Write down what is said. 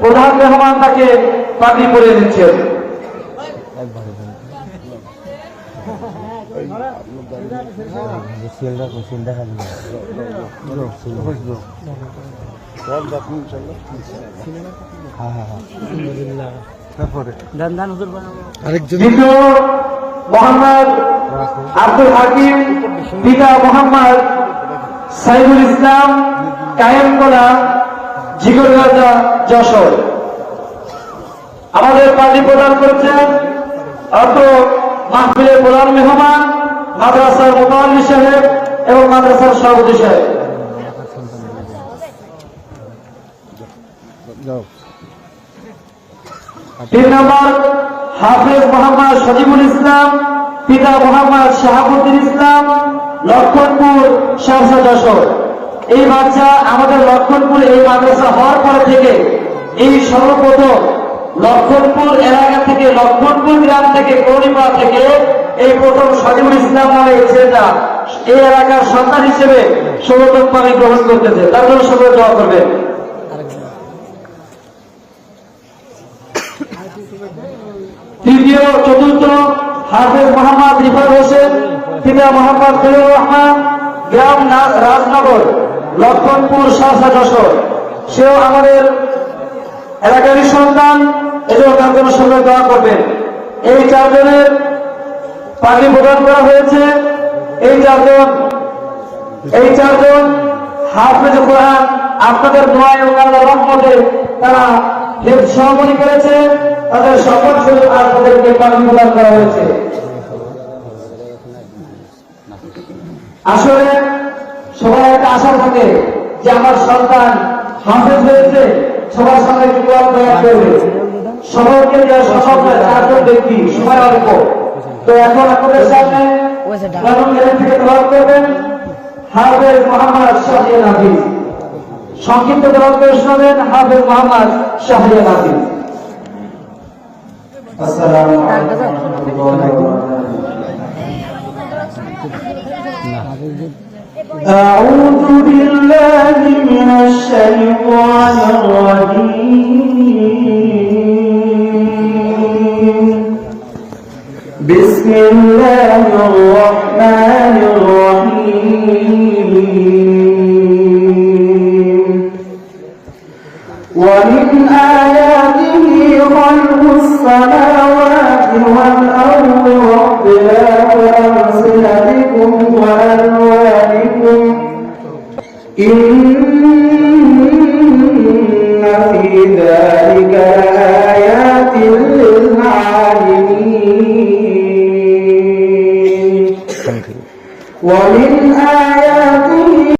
প্রধান মেহমান তাকে পাগড়ি আরেকজন দ্বিতীয় মোহাম্মদ আব্দুল হাকিম পিতা মোহাম্মদ সাইদুল ইসলাম কায়েমকোলা জিগরগাজা যশোর। আমাদের পার্টি প্রদান করছেন অর্থ মাহফিলের প্রধান মেহমান, মাদ্রাসার মোতাল্লি সাহেব এবং মাদ্রাসার সভাপতি সাহেব। তিন নম্বর, হাফেজ মোহাম্মদ সজিবুল ইসলাম, পিতা মোহাম্মদ শাহাবুদ্দিন ইসলাম, লক্ষণপুর সহসা যশোর। এই বাচ্চা আমাদের লক্ষণপুর এই মাদ্রাসা হওয়ার পরে থেকে এই সর্বপ্রথম লক্ষণপুর এলাকা থেকে, লক্ষণপুর গ্রাম থেকে কৌরিপাড়া থেকে এই প্রথম সজিবুল ইসলাম নামে এই ছেলেটা এই এলাকার সন্তান হিসেবে সর্বপ্রথম পানি গ্রহণ করতেছে। তার জন্য সকলে দোয়া করবেন। তৃতীয়, চতুর্থ, হাফেজ মোহাম্মদ রিফাত হোসেন, পিতা মোহাম্মদ ফিরুর রহমান, গ্রাম রাজনগর। লক্ষণপুর সহসা যশোর। সেও আমাদের এলাকারই সন্তান, এজন্য তার জন্য সবাই দোয়া করবেন। এই চারজনের পানি প্রদান করা হয়েছে। এই চারজন এই চারজন হাফেজ কোরআন আপনাদের দোয়া এবং আল্লাহ রহমতে তারা হেফ সহমতি করেছে। তাদের সকল সুযোগ আপনাদেরকে পানি প্রদান করা হয়েছে। আসলে সবাই একটা আশা যে আমার সন্তান হাফেজ হয়েছে, সবার সঙ্গে দোয়া প্রয়াস করবে সবাইকে দেওয়া সম্ভব নয় চারজন ব্যক্তি সময় অল্প। তো এখন আপনাদের সামনে থেকে দোয়া করবেন। হাফেজ মোহাম্মদ শাহিয়া হাফিজ। সংক্ষিপ্ত দোয়া করে শোনাবেন হাফেজ মোহাম্মদ শাহিয়া হাফিজ। আসসালামু আলাইকুম। ওয়া রাহমাতুল্লাহি ওয়া বারাকাতুহু أعوذ بالله من الشيطان الرجيم. بسم الله الرحمن الرحيم. ومن آياته خلق السماوات ألسنتكم وألوانكم إن في ذلك لآيات للعالمين. ومن آياته